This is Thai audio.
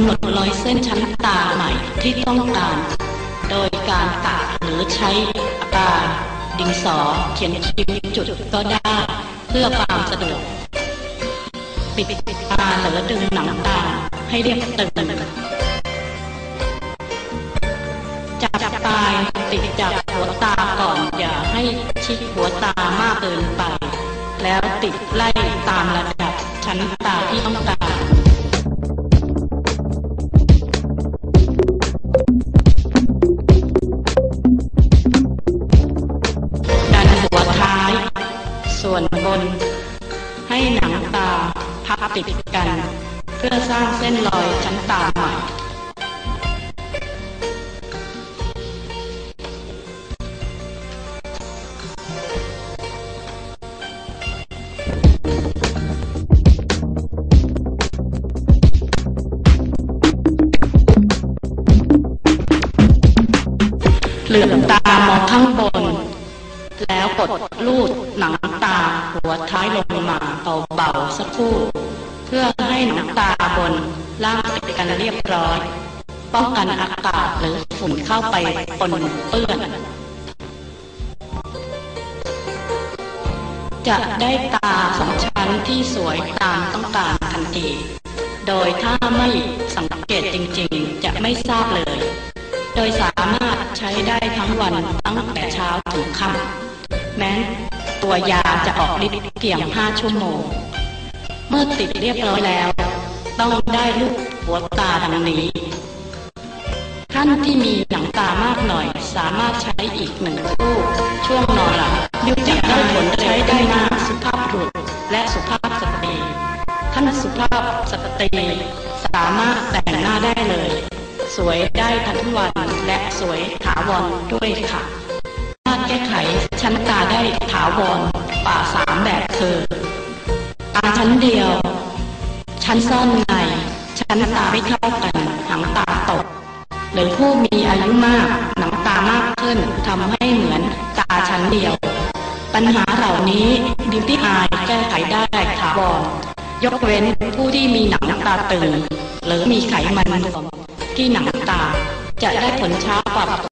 ำหนดรอยเส้นชั้นตาใหม่ที่ต้องการ โดยการตัดหรือใช้ปากกาดินสอเขียนคิ้วจุดก็ได้ เพื่อความสะดวกปิดตาหรือดึงหนังตาให้เรียบตึงจับปลายติดจากหัวตาก่อน อย่าให้ชิดหัวตามากเกินไป แล้วติดไล่ตามระดับชั้นตาที่ต้องการ ส่วนบน ให้หนังตาพับติดกัน เพื่อสร้างเส้นรอยชั้นตาใหม่เหลือบตามองข้างบน แล้วกดลูดหนังตาหัวท้ายลงมาเบาๆสักครู่ เพื่อให้หนังตาบนล่างติดกันเรียบร้อย ป้องกันอากาศหรือฝุ่นเข้าไปปนเปื้อน จะได้ตาสองชั้นที่สวยตามต้องการทันที โดยถ้าไม่สังเกตจริงๆ จะไม่ทราบเลย โดยสามารถใช้ได้ทั้งวันตั้งแต่เช้าถึงค่ำ แม้ตัวยาจะออกฤทธิ์เพียง5ชั่วโมง เมื่อติดเรียบร้อยแล้ว ต้องได้รูปหัวตาดังนี้ ท่านที่มีหนังตามากหน่อย สามารถใช้อีกหนึ่งคู่ช่วงนอนหลับดิวจะได้ผลใช้ได้มากสุภาพบุรุษและสุภาพสตรี ท่านสุภาพสตรีสามารถแต่งหน้าได้เลย สวยได้ทั้งวันและสวยถาวรด้วยค่ะาวรป่าสามแบบคือตาชั้นเดียว ชั้นซ่อนใน ชั้นตาไม่เท่ากันหางตาตก หรือผู้มีอายุมากหนังตามากขึ้นทำให้เหมือนตาชั้นเดียว ปัญหาเหล่านี้บิวตี้อายแก้ไขได้ถาวรยกเว้นผู้ที่มีหนังตาตึงหรือมีไขมันที่หนังตาจะได้ผลช้ากว่า